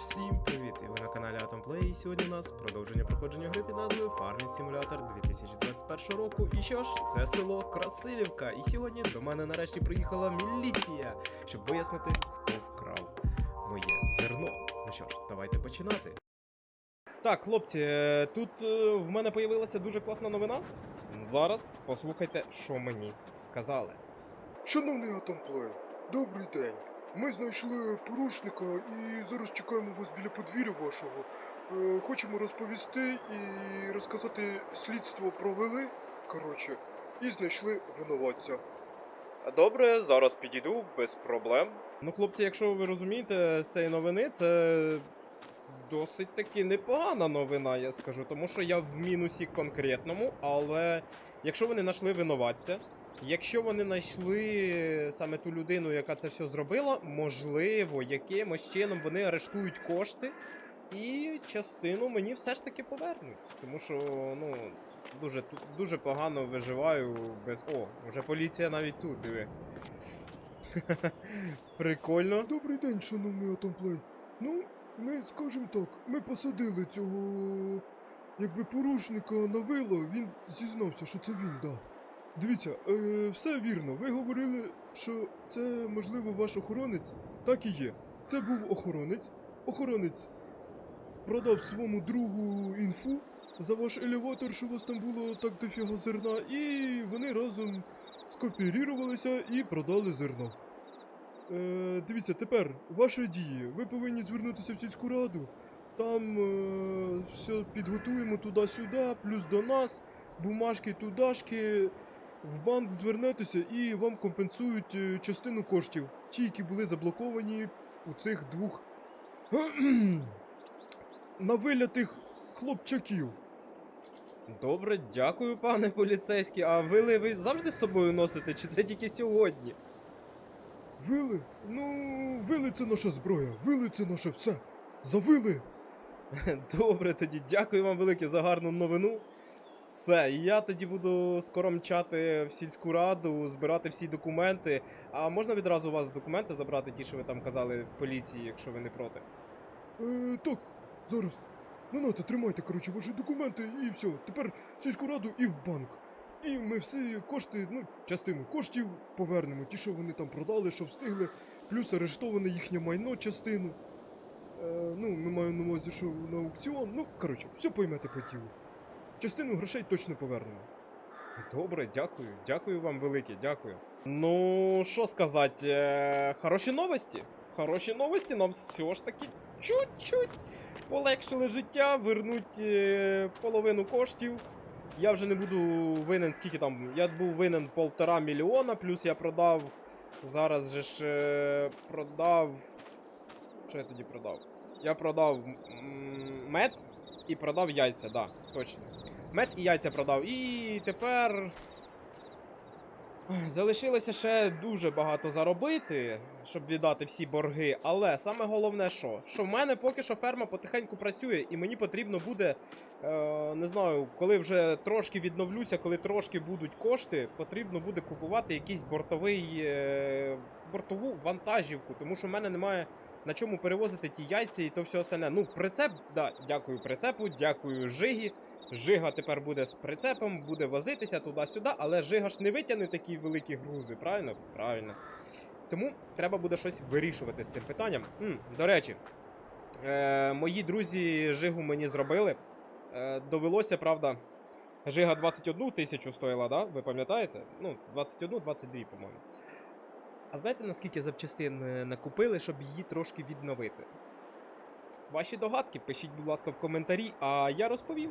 Всім привіт! І ви на каналі Atomplay. І сьогодні у нас продовження проходження гри під назвою Farming Simulator 2021 року. І що ж, це село Красилівка. І сьогодні до мене нарешті приїхала міліція, щоб вияснити, хто вкрав моє зерно. Ну що ж, давайте починати. Так, хлопці, е, тут е, в мене появилася дуже класна новина. Зараз послухайте, що мені сказали. Шановний Атомплей, добрий день. Ми знайшли порушника і зараз чекаємо вас біля подвір'я вашого. Е, хочемо розповісти і розказати слідство провели, коротше, і знайшли винуватця. Добре, зараз підійду без проблем. Ну, хлопці, якщо ви розумієте з цієї новини, це досить таки непогана новина, я скажу. Тому що я в мінусі конкретному, але якщо вони знайшли винуватця, якщо вони знайшли саме ту людину, яка це все зробила, можливо, якимось чином вони арештують кошти. І частину мені все ж таки повернуть. Тому що, ну, дуже, дуже погано виживаю без. О, вже поліція навіть тут, диви. Прикольно. Добрий день, шановний Атомплей. Ну, ми скажемо так, ми посадили цього якби порушника на вило, він зізнався, що це він, да. Дивіться, е, все вірно. Ви говорили, що це, можливо, ваш охоронець. Так і є. Це був охоронець. Охоронець продав своєму другу інфу за ваш елеватор, що у вас там було так дофіга зерна, і вони разом скооперувалися і продали зерно. Е, дивіться, тепер ваші дії. Ви повинні звернутися в сільську раду. Там е, все підготуємо туди-сюди, плюс до нас, бумажки тудашки. В банк звернетеся і вам компенсують е, частину коштів, ті, які були заблоковані у цих двох навилятих хлопчаків. Добре, дякую, пане поліцейський. А вили ви завжди з собою носите, чи це тільки сьогодні? Вили? Ну, вили це наша зброя, вили це наше все. Завили! Добре, тоді дякую вам велике за гарну новину. Все, і я тоді буду скоро мчати в сільську раду, збирати всі документи. А можна відразу у вас документи забрати, ті, що ви там казали в поліції, якщо ви не проти? Е, так, зараз. Ну нате, тримайте, коротше, ваші документи і все. Тепер в сільську раду і в банк. І ми всі кошти, ну, частину коштів повернемо, ті, що вони там продали, що встигли, плюс арештоване їхнє майно частину. Е, ну, ми маємо на увазі, що на аукціон. Ну, коротше, все поймете по тілу. Частину грошей точно повернемо. Добре, дякую. Дякую вам велике, дякую. Ну, що сказати, е, хороші новості. Хороші новості нам все ж таки чуть-чуть полегшили життя, вернуть е, половину коштів. Я вже не буду винен, скільки там. Я був винен полтора мільйона, плюс я продав. Зараз же ж е, продав. Що я тоді продав? Я продав мед і продав яйця, да, точно. Мед і яйця продав. І тепер. Залишилося ще дуже багато заробити, щоб віддати всі борги. Але саме головне, що? Що в мене поки що ферма потихеньку працює, і мені потрібно буде. Е, не знаю, коли вже трошки відновлюся, коли трошки будуть кошти, потрібно буде купувати якийсь бортовий е, бортову вантажівку, тому що в мене немає на чому перевозити ті яйця і то все остальне. Ну, прицеп, да, дякую прицепу, дякую Жигі. Жига тепер буде з прицепом, буде возитися туди-сюди, але Жига ж не витягне такі великі грузи, правильно? Правильно. Тому треба буде щось вирішувати з цим питанням. М, до речі, е, мої друзі Жигу мені зробили. Е, довелося, правда, Жига 21 тисячу стоїла, да? Ви пам'ятаєте? Ну, 21-22, по-моєму. А знаєте, наскільки запчастин е, накупили, щоб її трошки відновити? Ваші догадки пишіть, будь ласка, в коментарі, а я розповім.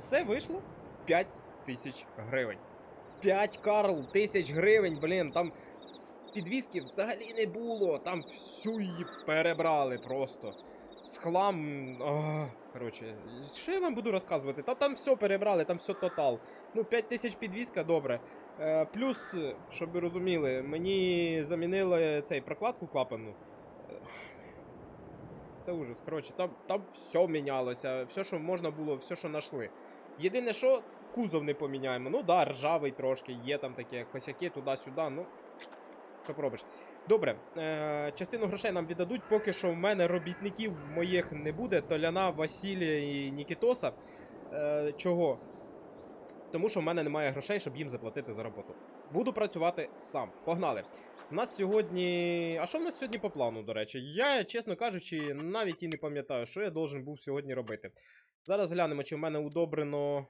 Все вийшло в 5 тисяч гривень. 5 Карл тисяч гривень, блін, там підвіски взагалі не було. Там всю її перебрали просто. З хлам. Коротше, що я вам буду розказувати? Та там все перебрали, там все тотал. Ну, 5 тисяч підвіска, добре. Е, плюс, щоб ви розуміли, мені замінили цей прокладку клапану. Це ужас. Коротше, там, там все мінялося, все, що можна було, все, що знайшли. Єдине, що кузов не поміняємо. Ну да, ржавий трошки, є там такі косяки туди-сюди, ну. Що пробиш? Добре, е, частину грошей нам віддадуть, поки що в мене робітників моїх не буде. Толяна, Василія і Нікітоса. Е, чого? Тому що в мене немає грошей, щоб їм заплатити за роботу. Буду працювати сам. Погнали. У нас сьогодні. А що в нас сьогодні по плану, до речі? Я, чесно кажучи, навіть і не пам'ятаю, що я должен був сьогодні робити. Зараз глянемо, чи в мене удобрено.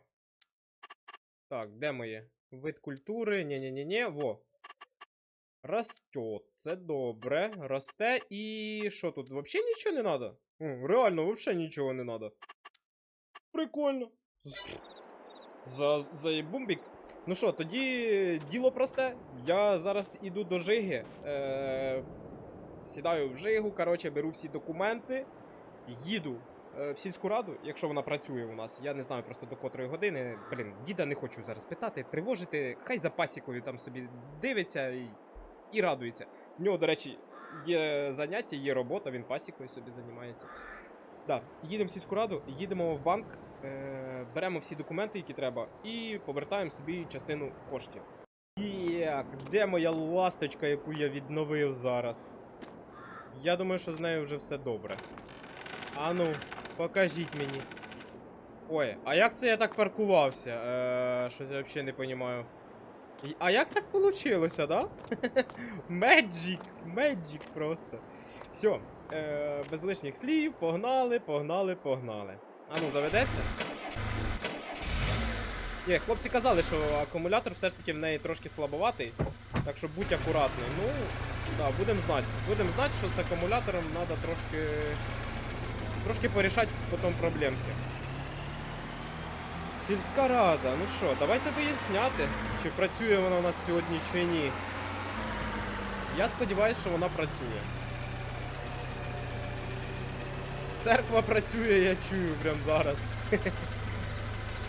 Так, де моє? Вид культури. Ні-ні-ні-ні. Во. Растет. Це добре. Росте і. Що тут? Взагалі нічого не треба? Реально, взагалі нічого не треба. Прикольно. За, за бумбік. Ну що, тоді діло просте. Я зараз іду до Жиги. Е, сідаю в Жигу, коротше, беру всі документи, їду е, в сільську раду, якщо вона працює у нас. Я не знаю просто до котрої години. Блін, діда не хочу зараз питати, тривожити. Хай за пасікою там собі дивиться і, і радується. В нього, до речі, є заняття, є робота, він пасікою собі займається. Да, їдемо в сільську раду, їдемо в банк, е, беремо всі документи, які треба, і повертаємо собі частину коштів. Як, де моя ласточка, яку я відновив зараз? Я думаю, що з нею вже все добре. Ану, покажіть мені. Ой, а як це я так паркувався? Е, щось я взагалі не розумію. А як так получилося, да? Меджик, меджик просто. Все, е, без лишніх слів, погнали, погнали, погнали. А ну, заведеться? Ні, хлопці казали, що акумулятор все ж таки в неї трошки слабоватий. Так що будь акуратний. Ну, да, будемо знати. Будемо знати, що з акумулятором треба трошки. Трошки порішати потім проблемки. Сільська рада, ну що, давайте виясняти, чи працює вона у нас сьогодні чи ні. Я сподіваюся, що вона працює. Церква працює, я чую прям зараз.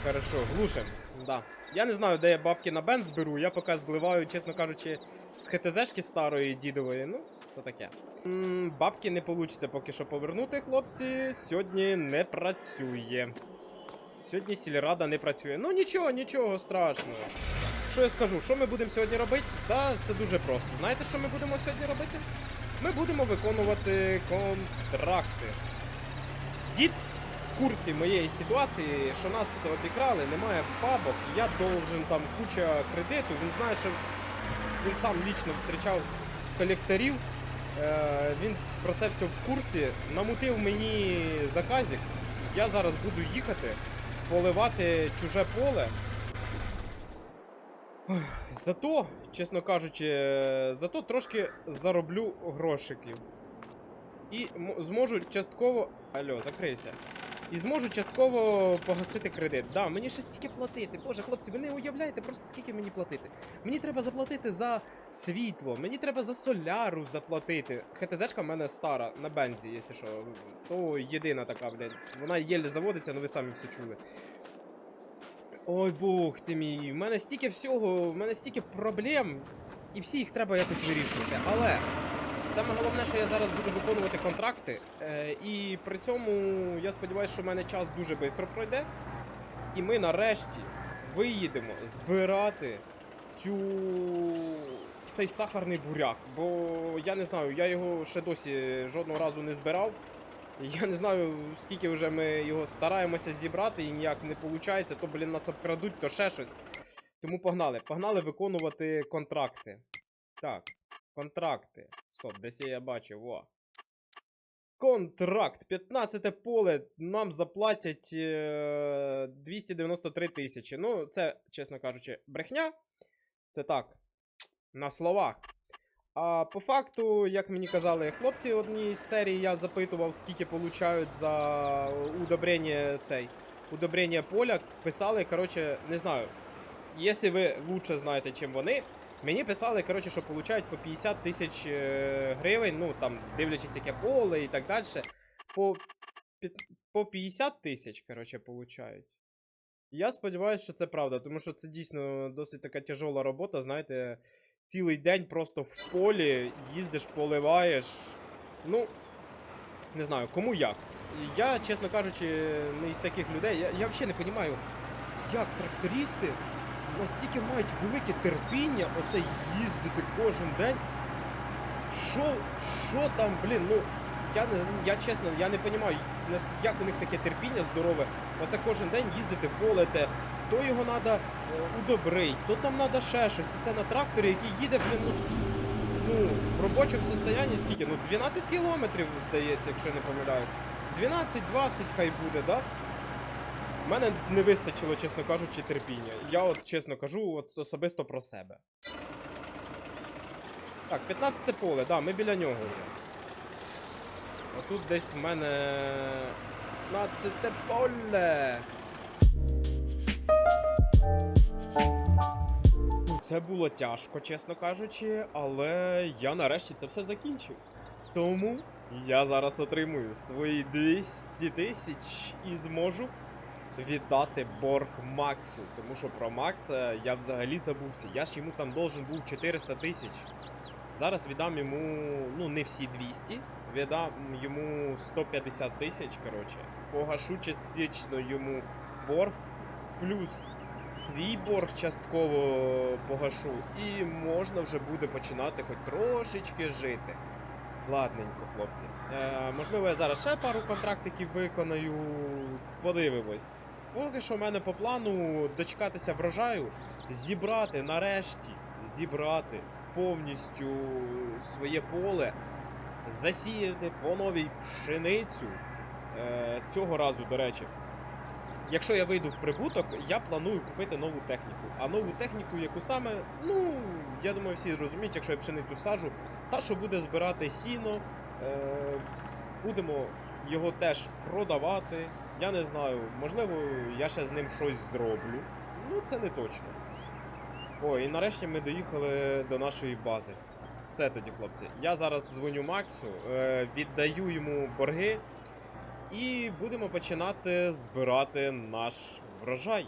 Хорошо, глушим. Да. Я не знаю, де я бабки на бенз беру, я поки зливаю, чесно кажучи, з ХТЗшки старої дідової, ну, то таке. м бабки не вийде поки що повернути, хлопці. Сьогодні не працює. Сьогодні сільрада не працює. Ну нічого, нічого страшного. Що я скажу, що ми будемо сьогодні робити? Та все дуже просто. Знаєте, що ми будемо сьогодні робити? Ми будемо виконувати контракти. Дід в курсі моєї ситуації, що нас обікрали, немає бабок, я должен там куча кредиту. Він знає, що він сам лічно зустрічав колекторів. Е, він про це все в курсі. Намутив мені заказик. Я зараз буду їхати, поливати чуже поле. Зато, чесно кажучи, зато трошки зароблю грошиків. І зможу частково. Алло, закрийся. І зможу частково погасити кредит. Да, мені ще стільки платити. Боже, хлопці, ви не уявляєте просто скільки мені платити. Мені треба заплатити за світло, мені треба за соляру заплатити. ХТЗшка в мене стара на бензі, якщо що. То єдина така, блядь. Вона єлі заводиться, ну ви самі все чули. Ой, бог ти мій, в мене стільки всього, в мене стільки проблем, і всі їх треба якось вирішувати. Але саме головне, що я зараз буду виконувати контракти, е, і при цьому я сподіваюся, що в мене час дуже швидко пройде. І ми нарешті виїдемо збирати цю... цей сахарний буряк. Бо я не знаю, я його ще досі жодного разу не збирав. Я не знаю, скільки вже ми його стараємося зібрати і ніяк не виходить, то, блін, нас обкрадуть, то ще щось. Тому погнали. Погнали виконувати контракти. Так, контракти. Стоп, десь я бачив, во. Контракт. 15 поле. Нам заплатять е, 293 тисячі. Ну, це, чесно кажучи, брехня. Це так. На словах. А по факту, як мені казали хлопці в одній з серій, я запитував, скільки получають за удобрення цей. Удобрення поля. Писали, коротше, не знаю. Якщо ви лучше знаєте, чим вони, мені писали, коротше, що получають по 50 тисяч е, гривень, ну там, дивлячись, яке поле і так далі. По, по 50 тисяч, коротше, получають. Я сподіваюся, що це правда, тому що це дійсно досить така тяжола робота, знаєте цілий день просто в полі їздиш, поливаєш. Ну, не знаю, кому як. Я, чесно кажучи, не із таких людей. Я, я взагалі не розумію, як трактористи настільки мають велике терпіння оце їздити кожен день Що, що там, блін, ну. Я не я чесно, я не розумію, як у них таке терпіння здорове. Оце кожен день їздити в поле, те, то його треба удобрить, то там треба ще щось. І це на тракторі, який їде, блін, ну, ну в робочому состоянні скільки? Ну 12 кілометрів, здається, якщо не помиляюсь. 12-20 хай буде, да? У мене не вистачило, чесно кажучи, терпіння. Я от чесно кажу, от особисто про себе. Так, 15 поле, да, ми біля нього вже. Отут десь в мене 15 поле. Це було тяжко, чесно кажучи, але я нарешті це все закінчив. Тому я зараз отримую свої 200 тисяч і зможу віддати борг Максу. Тому що про Макса я взагалі забувся. Я ж йому там должен був 400 тисяч. Зараз віддам йому, ну, не всі 200, віддам йому 150 тисяч, коротше. Погашу частично йому борг, плюс свій борг частково погашу, і можна вже буде починати хоч трошечки жити. Ладненько, хлопці. Е, можливо, я зараз ще пару контрактиків виконаю. Подивимось. Поки що в мене по плану дочекатися врожаю, зібрати нарешті, зібрати повністю своє поле, засіяти по новій пшеницю. Е, цього разу, до речі, якщо я вийду в прибуток, я планую купити нову техніку. А нову техніку, яку саме, ну, я думаю, всі розуміють, якщо я пшеницю сажу, та, що буде збирати сіно, е, будемо його теж продавати. Я не знаю, можливо, я ще з ним щось зроблю. Ну, це не точно. О, і нарешті ми доїхали до нашої бази. Все тоді, хлопці. Я зараз дзвоню Максу, е, віддаю йому борги, і будемо починати збирати наш врожай.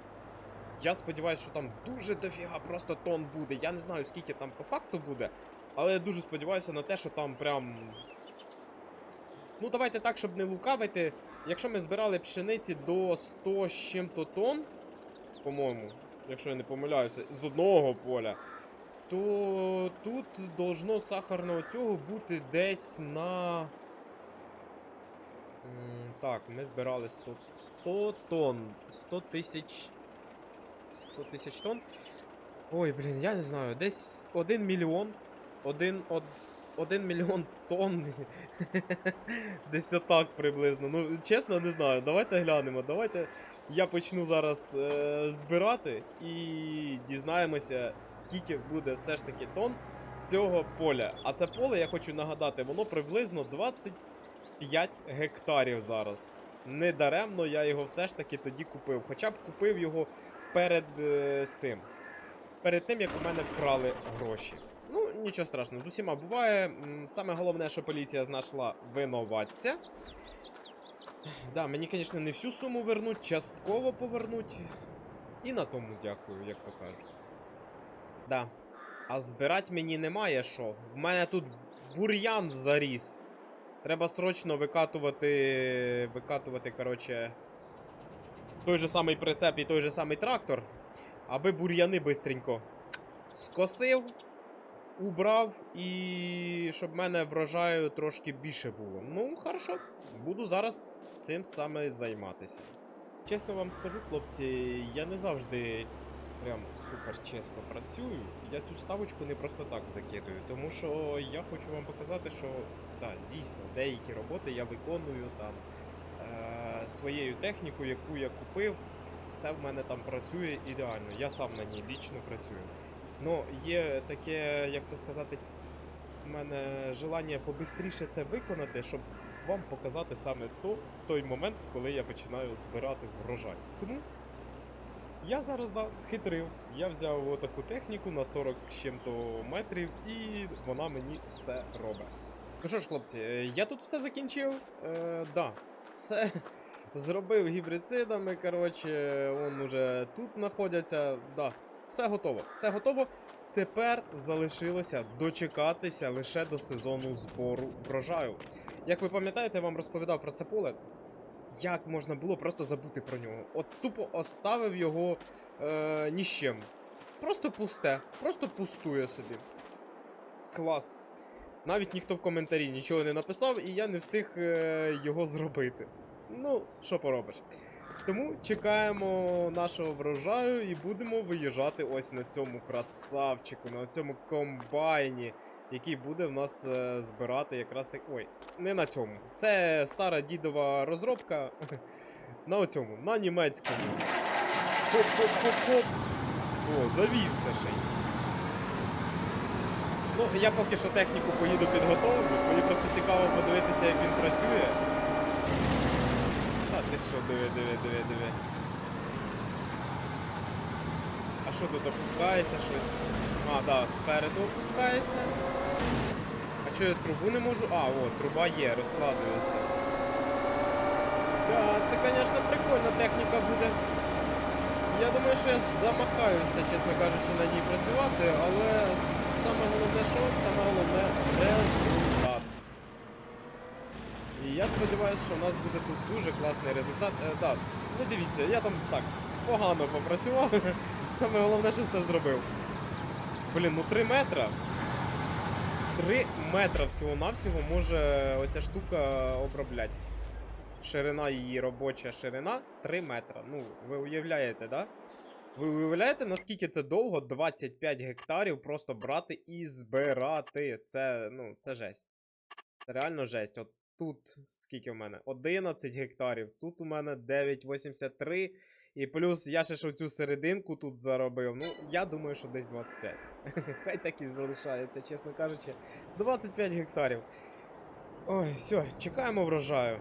Я сподіваюся, що там дуже дофіга просто тон буде. Я не знаю, скільки там по факту буде, але я дуже сподіваюся на те, що там прям. Ну, давайте так, щоб не лукавити. Якщо ми збирали пшениці до 100 з чим-то тонн, по-моєму, якщо я не помиляюся, з одного поля, то тут должно сахарного цього бути десь на. Так, ми збирали 100, 100 тонн. 100 тисяч. 100 тисяч тонн. Ой, блін, я не знаю, десь 1 мільйон. 1, 1 мільйон тонн. Десь отак приблизно. Ну, чесно, не знаю. Давайте глянемо. Давайте я почну зараз е, збирати і дізнаємося, скільки буде все ж таки тонн з цього поля. А це поле, я хочу нагадати, воно приблизно 25 гектарів зараз. Недаремно я його все ж таки тоді купив. Хоча б купив його перед е, цим. Перед тим, як у мене вкрали гроші. Нічого страшного, з усіма буває. Саме головне, що поліція знайшла винуватця. Да, мені, звісно, не всю суму вернуть, частково повернуть. І на тому дякую, як то кажуть. Да. А збирати мені немає що. В мене тут бур'ян заріс. Треба срочно викатувати. Викатувати, коротше. Той же самий прицеп і той же самий трактор. Аби бур'яни бистренько скосив, убрав і щоб в мене врожаю трошки більше було. Ну, хорошо, буду зараз цим саме займатися. Чесно вам скажу, хлопці, я не завжди прям супер чесно працюю. Я цю ставочку не просто так закидую, тому що я хочу вам показати, що да, дійсно деякі роботи я виконую там е- своєю технікою, яку я купив. Все в мене там працює ідеально. Я сам на ній вічно працюю. Ну, є таке, як то сказати, у мене желання побистріше це виконати, щоб вам показати саме то, той момент, коли я починаю збирати врожай. Тому я зараз да, схитрив. Я взяв отаку техніку на 40 з чим-то метрів, і вона мені все робить. Ну що ж, хлопці, я тут все закінчив. Е, да, все зробив гібрицидами. Коротше, он уже тут знаходяться. Да, все готово. Все готово. Тепер залишилося дочекатися лише до сезону збору врожаю. Як ви пам'ятаєте, я вам розповідав про це поле. Як можна було просто забути про нього? От тупо оставив його е, ні з чим. Просто пусте, просто пустує собі. Клас. Навіть ніхто в коментарі нічого не написав, і я не встиг е, його зробити. Ну, що поробиш. Тому чекаємо нашого врожаю і будемо виїжджати ось на цьому красавчику, на цьому комбайні, який буде в нас е, збирати якраз так. Ой, не на цьому. Це стара дідова розробка. На оцьому, на німецькому. Хоп-хоп-хоп-хоп. О, завівся ще й. Ну, я поки що техніку поїду підготовлю, мені просто цікаво подивитися, як він працює. Ти що, диви, диви, диви, диви. А що тут опускається щось? А, да, спереду опускається. А чого я трубу не можу? А, о, труба є, розкладується. Да, це, звісно, прикольна техніка буде. Я думаю, що я замахаюся, чесно кажучи, на ній працювати, але саме головне що? Саме головне результат. Я сподіваюся, що в нас буде тут дуже класний результат. Е, да, не дивіться, я там так погано попрацював. Саме головне, що все зробив. Блін, ну 3 метра. 3 метра всього-навсього може оця штука обробляти. Ширина її робоча ширина 3 метра. Ну, ви уявляєте, да? Ви уявляєте, наскільки це довго 25 гектарів просто брати і збирати. Це, ну, це жесть. Це реально жесть. От тут скільки в мене? 11 гектарів. Тут у мене 9,83. І плюс я ще ж оцю серединку тут заробив. Ну, я думаю, що десь 25. Хай так і залишається, чесно кажучи. 25 гектарів. Ой, все, чекаємо врожаю.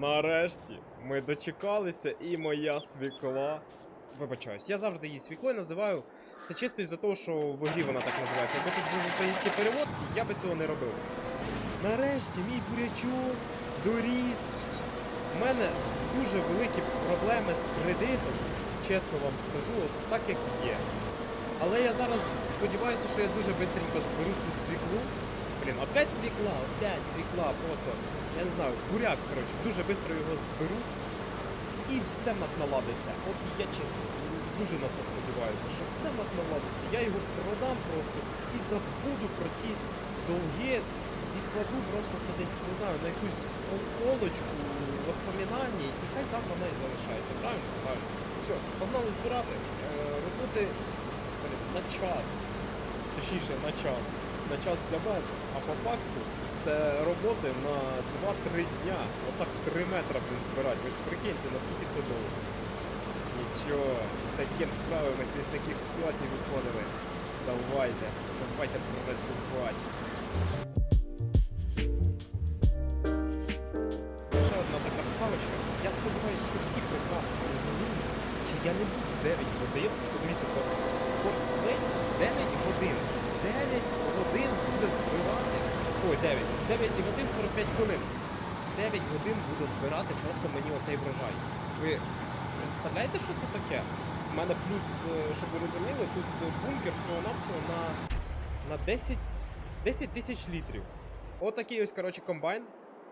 Нарешті ми дочекалися, і моя свікла. Вибачаюсь, я завжди її свіклою називаю. Це чисто із-за того, що в грі вона так називається. Якби тут був український перевод, я би цього не робив. Нарешті мій бурячок доріс. У мене дуже великі проблеми з кредитом, чесно вам скажу, от так як є. Але я зараз сподіваюся, що я дуже швидко зберу цю свіклу. Блін, опять свікла, опять свікла, просто. Я не знаю, буряк, коротше, дуже швидко його зберу. І все в нас наладиться. От я чесно, дуже на це сподіваюся, що все в нас наладиться. Я його продам просто і забуду про ті долги, відкладу просто це десь, не знаю, на якусь пол- полочку воспоминань, і хай там вона і залишається. Правильно? Правильно. Все, погнали збирати. Е, роботи на час. Точніше, на час. На час для мене. А по факту це роботи на 2-3 дня. Отак 3 метра блін, збирати. Ви ж прикиньте, наскільки це довго. Нічого, з таким справимось, не з таких ситуацій виходили. Давайте, давайте працювати. Ще одна така вставочка. Я сподіваюся, що всі прекрасно розуміють, що я не буду 9 годин. Подивіться просто. Корсплей 9 годин. 9 годин буде збирати. Ой, 9. 9 годин 45 хвилин. 9 годин буде збирати просто мені оцей врожай. Ви представляєте, що це таке? У мене плюс, е, щоб ви розуміли, тут бункер всього-навсього на, на 10 10 тисяч літрів. Отакий ось, коротше, комбайн.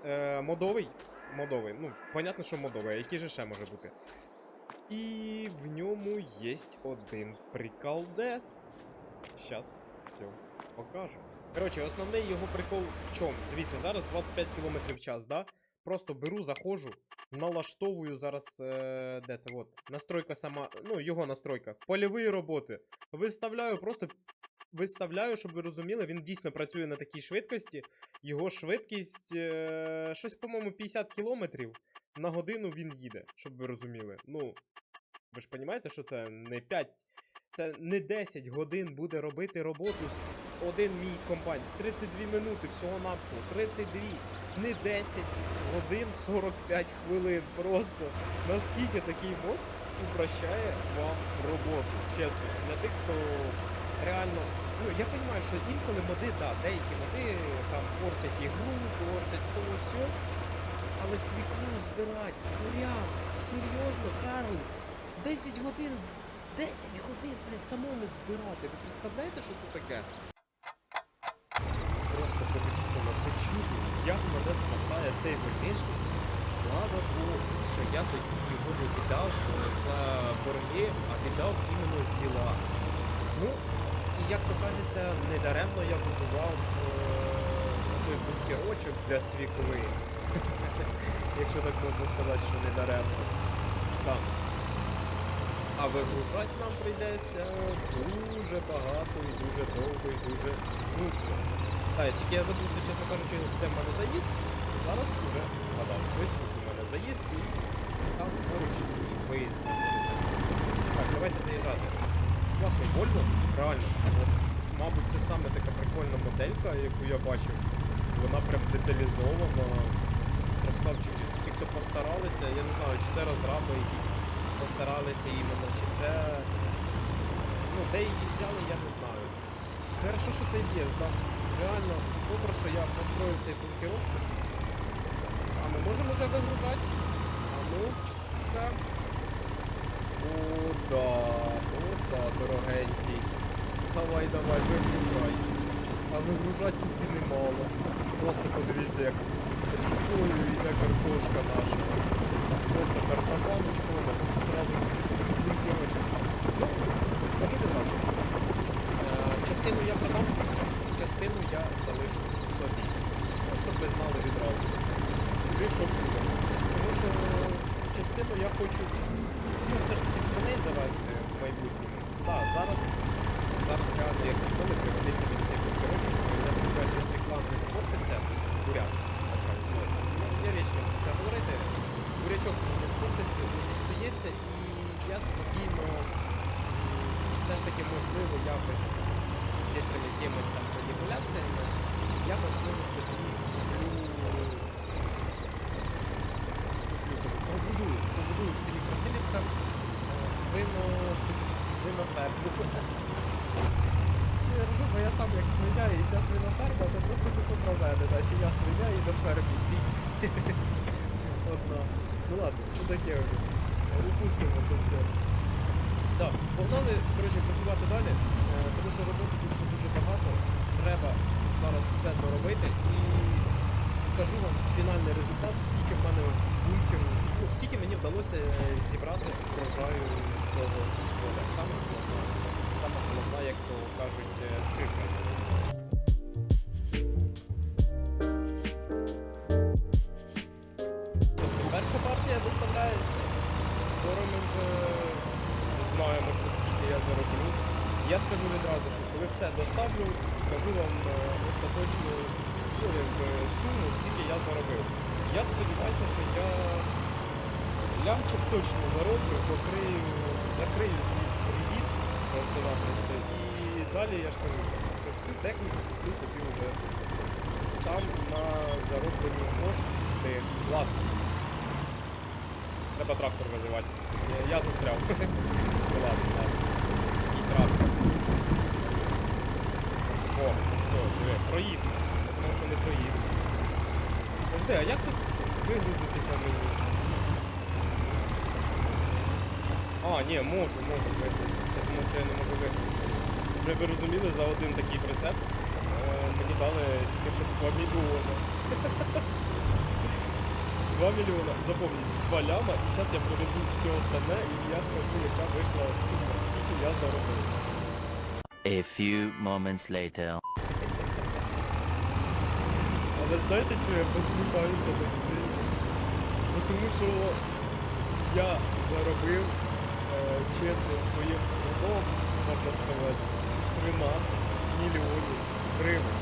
Е, модовий. Модовий. Ну, понятно, що модовий, а який же ще може бути. І в ньому є один приколдес. Щас все покажу. Коротше, основний його прикол в чому? Дивіться, зараз 25 км в час, да? Просто беру, заходжу, налаштовую зараз. Е, де це? От. Настройка сама. Ну, його настройка. Польові роботи. Виставляю, просто виставляю, щоб ви розуміли, він дійсно працює на такій швидкості. Його швидкість е, щось, по-моєму, 50 км на годину він їде, щоб ви розуміли. Ну, ви ж розумієте, що це не 5, це не 10 годин буде робити роботу з один мій комбайн. 32 минути всього-навсього. 32. Не 10 годин 45 хвилин. Просто наскільки такий мод упрощає вам роботу. Чесно, для тих, хто реально. Ну, я розумію, що інколи моди, да, деякі моди там портять ігру, портять то все. Але свіклу збирать, буряк, серйозно, Карл, 10 годин, 10 годин, блядь, самому збирати. Ви представляєте, що це таке? Просто подивіться на цих чудо, як мене спасає цей вогнишник. Слава Богу, що я тоді його не віддав е, за борги, а віддав іменно зіла. Ну, і як то кажеться, недаремно я будував е, той бункерочок для свікли. Якщо так можна сказати, що недаремно. Так. А вигружати нам прийдеться дуже багато і дуже довго і дуже нудно. Так, тільки я забувся, чесно кажучи, де в мене заїзд. Зараз уже згадав. Ось тут у мене заїзд і там поруч виїзд. Так, давайте заїжджати. Класний Volvo, реально. Мабуть, це саме така прикольна моделька, яку я бачив. Вона прям деталізована. Красавчики. Ті, хто постаралися, я не знаю, чи це розраби якісь постаралися іменно, чи це. Ну, де її взяли, я не знаю. Хорошо, що це є, да. Реально, добре, що я построїв цей бункерок. А ми можемо вже вигружати? А ну-ка. О, да, о, да, дорогенький. Давай, давай, вигружай. А вигружати тут немало. Просто подивіться, як ой, яка картошка наша. Просто картофан входить, сразу бункерочок. Ну, скажу відразу. Е, Частину я продам, частину я залишу собі. Ну, щоб ви знали відразу. Що буде. Тому що частину я хочу ну, все ж таки свиней завести в майбутньому. Так, зараз, зараз реально як ніколи пригодиться мені цей бункерочок. Я сподіваюся, що свій план не спортиться. Буряк, почав знову. Ну, я вічно про це говорити. Бурячок не спортиться, не зіпсується і я спокійно м, все ж таки можливо якось хитрими якимось там маніпуляціями, я можливо собі куплю куплю, побудую, побудую в селі Красилівка е, свино свиноферму. Ну, бо я сам як свиня, і ця свиноферма це просто тупо проведена, чи я свиня і на фермі цій. Одна. Ну ладно, що таке вже. Упустимо це все. Так, погнали, коротше, працювати далі, е, тому що роботи тут ще дуже багато. Треба зараз все доробити і скажу вам фінальний результат, скільки в мене бункеру, ну скільки мені вдалося е, зібрати врожаю з цього поля. Саме головна, саме головна, як то кажуть, е, цифра. Тобто перша партія доставляється. Скоро ми вже дізнаємося, скільки я зароблю. Я скажу відразу, що коли все доставлю, скажу вам е, остаточну ну, суму, скільки я заробив. Я сподіваюся, що я лямчик точно зароблю, покрию, закрию свій кредит просто-напросто. І далі я ж кажу, що всю техніку куплю собі вже сам на зароблені кошти. Клас. Треба трактор визивати. Я, застряв. Ну ладно, ладно. І трактор. О, все, диви, проїду. Я думав, що не проїду. Подожди, а як тут вигрузитися мені? А, ні, можу, можу вигрузитися, тому що я не можу вигрузитися. Вже ви розуміли, за один такий прицеп е, мені дали тільки що 2 мільйони. 2 мільйона, запомніть, 2 ляма, і зараз я привезу все остальне, і я скажу, яка вийшла сума, скільки я заробив. A few moments later. Але знаєте, що я посміхаюся так сильно? Ну, тому що я заробив чесним своїм трудом, можна сказати, 13 мільйонів гривень.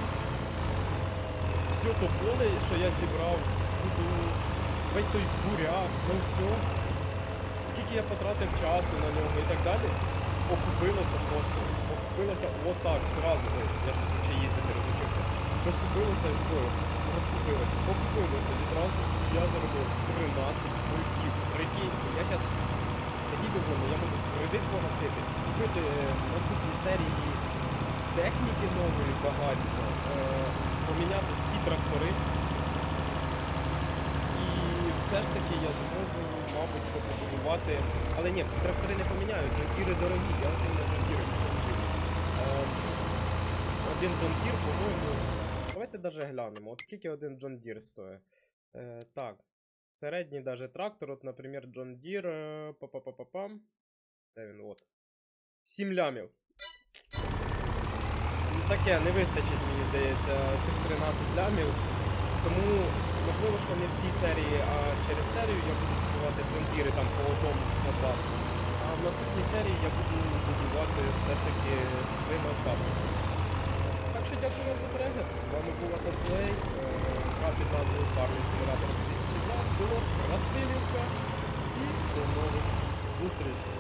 Все то поле, що я зібрав сюди, весь той буряк, ну все. Скільки я потратив часу на нього і так далі, окупилося просто. Окупилося отак, зразу. Я щось взагалі їздити розучився. Розкупилося, розкупилося, окупилося відразу. Я заробив 13 бурків. Прикинь, я зараз такий я можу кредит погасити, купити е, наступні серії техніки нової багатько, е, поміняти всі трактори. І все ж таки я зможу, мабуть, щоб побудувати. Але ні, всі трактори не поміняють, джонкіри дорогі, я один на не купив. Е, Один джонкір, по-моєму. Давайте даже глянемо. От скільки один Deere стоїть. Так. Середній даже трактор, от, наприклад, John Deere. е, Па-па-па-па-пам. Де він? От. 7 лямів. Ну, Таке не вистачить, мені здається, цих 13 лямів. Тому, можливо, що не в цій серії, а через серію я буду будувати Deere там по одному два. А в наступній серії я буду будувати все ж таки своїми обкатами. Так що дякую вам за перегляд. З вами був Атоплей, капітан Farming Simulator 2002, село Васильівка і до нових зустрічей.